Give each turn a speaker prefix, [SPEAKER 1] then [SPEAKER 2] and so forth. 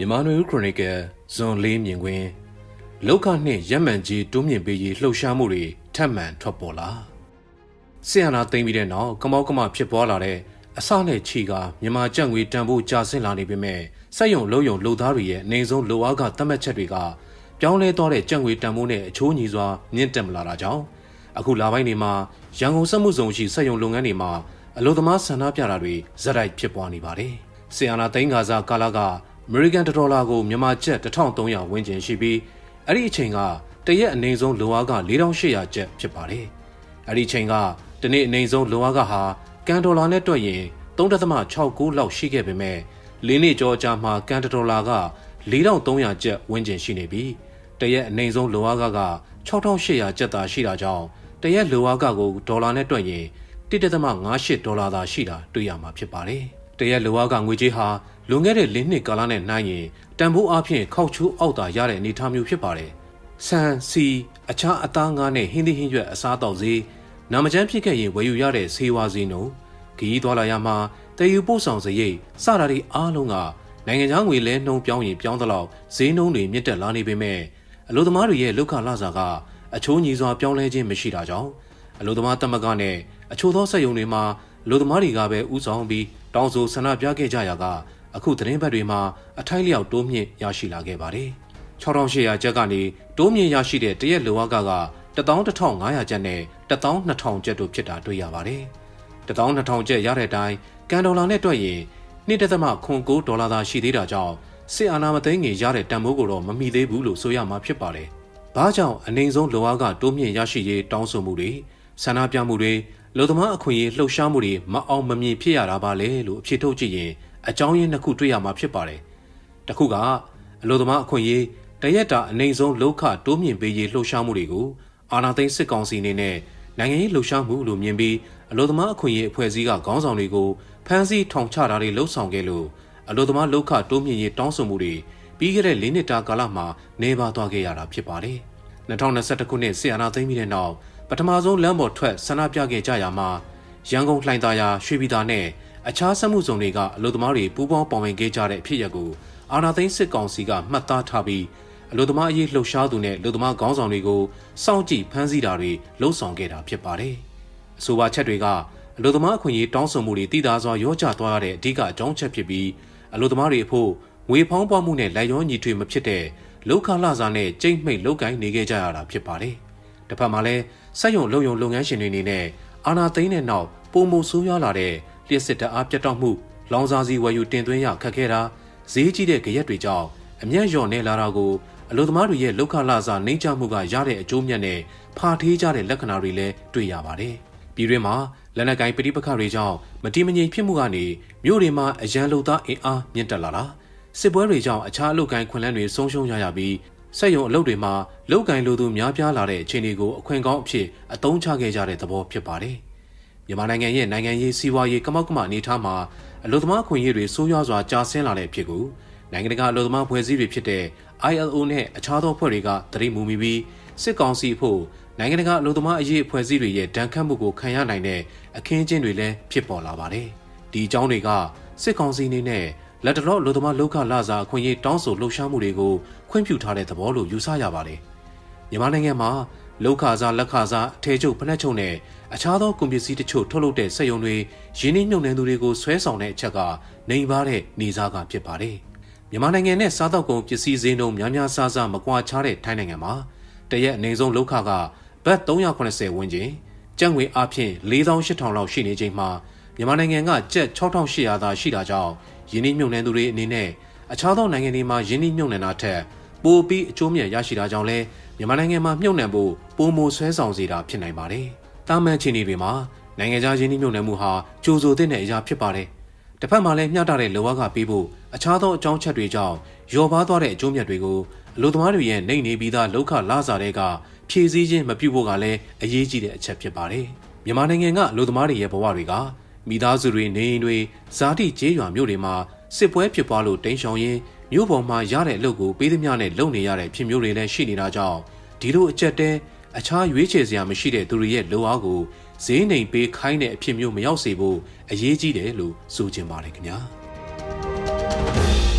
[SPEAKER 1] မြန်မာနွေဦးခရိုနီကယ်ဇွန်၄မြင်ကွင်းလောက်ခနှင့်ရက်မှန်ကြီးတိုးမြင့်ပေးရေးလှုပ်ရှားမှုတွေထပ်မံထွက်ပေါ်လာဆီယနာသိမ့်ပြီးတဲ့နောက်ကမောက်ကမဖြစ်ပွားလာတဲ့အစနဲ့ချီကမြန်မာကြက်ငွေတန်ဖို့ကြာဆင်းလာနေပေမဲ့စက်ယုံလုံးယုံလှုပ်သားတွေရဲ့အနေဆုံးလိုအားကသတ်မှတ်ချက်တွေကပြောင်းလဲသွားတဲ့ကြက်ငွေတန်ဖို့နဲ့အချိုးညီစွာမြင့်တက်မလာတာကြောင့်အခုလာပိုင်းတွေမှာရန်ကုန်စက်မှုဆောင်ရှိစက်ယုံလုပ်ငန်းတွေမှာအလို့သမားဆန္ဒပြတာတွေဇက်တိုက်ဖြစ်ပွားနေပါတယ်။ဆီယနာသိန်းကာစားကာလာက အမေရိကန်ဒေါ်လာကိုမြန်မာကျပ်1300ဝန်းကျင်ရှိပြီးအဲ့ဒီအချိန်ကတရက်အနေဆုံးလိုအားက4800ကျပ်ဖြစ်ပါတယ်။အဲ့ဒီအချိန်ကတနေ့အနေဆုံးလိုအားကဟာကန်ဒေါ်လာနဲ့တွက်ရင်3.69လောက်ရှိခဲ့ပေမဲ့လေးနှစ်ကျော်ကြာမှကန်ဒေါ်လာက4300ကျပ်ဝန်းကျင်ရှိနေပြီးတရက်အနေဆုံးလိုအားကက6800ကျပ်သာရှိတာကြောင့်တရက်လိုအားကကိုဒေါ်လာနဲ့တွက်ရင်1.58ဒေါ်လာသာရှိတာတွေ့ရမှာဖြစ်ပါတယ်။တရက်လိုအားကငွေကြေးဟာ လွန်ခဲ့တဲ့၄နှစ်ကာလနဲ့နှိုင်းရင်တန်ဖိုးအဖြစ်ခောက်ချိုးအောက်သာရတဲ့အနေအထားမျိုးဖြစ်ပါတယ်။ဆန်စီအခြားအသားငါးနဲ့ဟင်းသီးဟင်းရွက်အစားအသောက်ဈေးနာမကျန်းဖြစ်ခဲ့ရင်ဝယ်ယူရတဲ့ဆေးဝါးဈေးနှုန်းခရီးသွားလာရမှာတည်ယူပို့ဆောင်စရိတ်စတာတွေအားလုံးကနိုင်ငံခြားငွေလဲနှုန်းပြောင်းရင်ပြောင်းသလောက်ဈေးနှုန်းတွေမြင့်တက်လာနေပေမဲ့အလို့သမားတွေရဲ့လောက်ခလာစာကအချိုးညီစွာပြောင်းလဲခြင်းမရှိတာကြောင့်အလို့သမားတမကနဲ့အချို့သောစက်ရုံတွေမှာအလို့သမားတွေကပဲဥဆောင်ပြီးတောင်းဆိုဆန္ဒပြခဲ့ကြရက အခုသတင်းပတ်တွေမှာအထိုက်လျောက်တိုးမြင့်ရရှိလာခဲ့ပါတယ်။6800ကျပ်ကနေတိုးမြင့်ရရှိတဲ့တရက်လိုအပ်ကက11500ကျပ်နဲ့12000ကျပ်တို့ဖြစ်တာတွေ့ရပါတယ်။12000ကျပ်ရတဲ့အတိုင်းကန်ဒေါ်လာနဲ့တွက်ရင်1.9ဒေါ်လာသာရှိသေးတာကြောင့်စစ်အာဏာမသိမ်းငင်ရတဲ့တန်ဖိုးကိုတော့မမီသေးဘူးလို့ဆိုရမှာဖြစ်ပါတယ်။ဘာကြောင့်အနေဆုံးလိုအားကတိုးမြင့်ရရှိရေးတောင်းဆိုမှုတွေဆန္ဒပြမှုတွေလူသမားအခွင့်အရေးလှုပ်ရှားမှုတွေမအောင်မမြင်ဖြစ်ရတာပါလေလို့အဖြစ်ထုတ်ကြည့်ရင် အကြောင်းရင်းနှစ်ခုတွေ့ရမှာဖြစ်ပါတယ်။တစ်ခုကအလို့သမားအခွင့်အရေးတရက်တာအနေဆုံးလောက်ခတိုးမြင့်ပေးရေးလှုပ်ရှားမှုတွေကိုအာဏာသိမ်းစစ်ကောင်စီအနေနဲ့နိုင်ငံရေးလှုပ်ရှားမှုလို့မြင်ပြီးအလို့သမားအခွင့်အရေးအဖွဲ့အစည်းကခေါင်းဆောင်တွေကိုဖမ်းဆီးထောင်ချတာတွေလှုပ်ဆောင်ခဲ့လို့အလို့သမားလောက်ခတိုးမြင့်ရေးတောင်းဆိုမှုတွေပြီးခဲ့တဲ့၄နှစ်တာကာလမှာနေပါသွားခဲ့ရတာဖြစ်ပါတယ်။2021ခုနှစ်ဆီယနာသိမ်းပြီးတဲ့နောက်ပထမဆုံးလမ်းပေါ်ထွက်ဆန္ဒပြခဲ့ကြရမှာရန်ကုန်လှိုင်သာယာရွှေပြည်သာနဲ့ အခြားစက်မှုစုံတွေကအလို့သမားတွေပူးပေါင်းပါဝင်ခဲ့ကြတဲ့အဖြစ်အပျက်ကိုအာနာသိန်းစစ်ကောင်စီကမှတ်သားထားပြီးအလို့သမားအရေးလှုပ်ရှားသူနဲ့လူသမားခေါင်းဆောင်တွေကိုစောင့်ကြည့်ဖမ်းဆီးတာတွေလှုံ့ဆော်ခဲ့တာဖြစ်ပါတယ်။အဆိုပါချက်တွေကအလို့သမားအခွင့်အရေးတောင်းဆိုမှုတွေတည်တာစွာရောကြသွားရတဲ့အဓိကအကြောင်းချက်ဖြစ်ပြီးအလို့သမားတွေအဖို့ငွေဖောင်းပွားမှုနဲ့လိုက်ရောညီထွေမဖြစ်တဲ့လောက်ခလာစာနဲ့ကြိတ်မိတ်လောက်ကိုင်းနေခဲ့ကြရတာဖြစ်ပါတယ်။တစ်ဖက်မှာလည်းစက်ယုံလုံယုံလုပ်ငန်းရှင်တွေအနေနဲ့အာနာသိန်းတဲ့နောက်ပုံမှုဆိုးရွားလာတဲ့ လျှက်စစ်တအားပြတ်တောက်မှုလောင်စာစီဝယ်ယူတင်သွင်းရခက်ခဲတာဈေးကြီးတဲ့ကြရက်တွေကြောင့်အမျက်လျော့နေလာတာကိုအလို့သမားတွေရဲ့လောက်ခလာစာနှိမ့်ချမှုကရတဲ့အကျိုးမြတ်နဲ့ဖာထေးကြတဲ့လက္ခဏာတွေလည်းတွေ့ရပါတယ်။ပြည်တွင်းမှာလက်နက်ကိုင်ပဋိပက္ခတွေကြောင့်မတိမငြိမ်ဖြစ်မှုကနေမြို့တွေမှာအရန်လုံသားအင်အားမြင့်တက်လာတာစစ်ပွဲတွေကြောင့်အခြားအလုပ်ကိုင်ခွင့်လန်းတွေဆုံးရှုံးရရပြီးစက်ရုံအလုပ်တွေမှာလောက်ကင်လိုသူများပြားလာတဲ့အခြေအနေကိုအခွင့်ကောင်းအဖြစ်အသုံးချခဲ့ကြတဲ့သဘောဖြစ်ပါတယ်။ မြန်မာနိုင်ငံရဲ့နိုင်ငံရေးစီးပွားရေးကမောက်ကမအနေထားမှာအလို့သမားခွင့်ရေးတွေဆိုးရွားစွာကြာဆင်းလာတဲ့ဖြစ်ကိုနိုင်ငံတကာအလို့သမားဖွဲ့စည်းတွေဖြစ်တဲ့ ILO နဲ့အခြားသောဖွဲ့တွေကတရိပ်မူမိပြီးစစ်ကောင်စီဖို့နိုင်ငံတကာအလို့သမားအရေးဖွဲ့စည်းတွေရဲ့ဒဏ်ခတ်မှုကိုခံရနိုင်တဲ့အခင်းအကျင်းတွေလည်းဖြစ်ပေါ်လာပါတယ်။ဒီအကြောင်းတွေကစစ်ကောင်စီအနေနဲ့လက်တလောအလို့သမားလောက်ခလာစာအခွင့်အရေးတောင်းဆိုလှုပ်ရှားမှုတွေကိုခွင့်ပြုထားတဲ့သဘောလို့ယူဆရပါတယ်။မြန်မာနိုင်ငံမှာ လောက်ခစားလက်ခစားအထည်ချုပ်ဖက်နှက်ချုပ်နဲ့အခြားသောကုန်ပစ္စည်းတချို့ထုတ်လုပ်တဲ့စက်ရုံတွေရင်းနှီးမြှုပ်နှံသူတွေကိုဆွဲဆောင်တဲ့အချက်ကနေပါတဲ့နေစားကဖြစ်ပါတယ်။မြန်မာနိုင်ငံနဲ့စားတောက်ကုန်ပစ္စည်းဈေးနှုန်းများများဆဆမကွာခြားတဲ့ထိုင်းနိုင်ငံမှာတရက်အနေဆုံးလောက်ခကဘတ်380ဝန်းကျင်ကျပ်ငွေအပြင်4800လောက်ရှိနေချိန်မှာမြန်မာနိုင်ငံကကျပ်6800သာရှိတာကြောင့်ယင်းနှိမ့်မြုံနှံသူတွေအနေနဲ့အခြားသောနိုင်ငံတွေမှာယင်းနှိမ့်မြုံနှံတာထက် ပိုပြီးအကျိုးမြတ်ရရှိတာကြောင့်လဲမြန်မာနိုင်ငံမှာမြုံနှံဖို့ပုံမိုဆွဲဆောင်စေတာဖြစ်နိုင်ပါတယ်။တာမန်ချင်းတွေမှာနိုင်ငံခြားယင်းနှိမ့်မြုံနှံမှုဟာကြိုးစိုးတဲ့အရာဖြစ်ပါတယ်။တစ်ဖက်မှာလည်းမျှတတဲ့လောကကပေးဖို့အခြားသောအကြောင်းချက်တွေကြောင့်ရော်ပါသွားတဲ့အကျိုးမြတ်တွေကိုအလို့သမားတွေရဲ့နေနေပြီးသားလောက်ခလာစားတဲ့ကဖြည့်ဆည်းခြင်းမပြုဖို့ကလည်းအရေးကြီးတဲ့အချက်ဖြစ်ပါတယ်။မြန်မာနိုင်ငံကအလို့သမားတွေရဲ့ဘဝတွေကမိသားစုတွေနေအိမ်တွေဇာတိကျေးရွာမြို့တွေမှာစစ်ပွဲဖြစ်ပွားလို့တိမ်းရှောင်ရင်း မြို့ပေါ်မှာရတဲ့အလုပ်ကိုပေးသမျှနဲ့လုပ်နေရတဲ့ဖြစ်မျိုးတွေလည်းရှိနေတာကြောင့်ဒီလိုအကျက်တဲအခြားရွေးချယ်စရာမရှိတဲ့သူတွေရဲ့လိုအားကိုဈေးနှိမ်ပေးခိုင်းတဲ့အဖြစ်မျိုးမရောက်စေဖို့အရေးကြီးတယ်လို့ဆိုချင်ပါတယ်ခင်ဗျာ။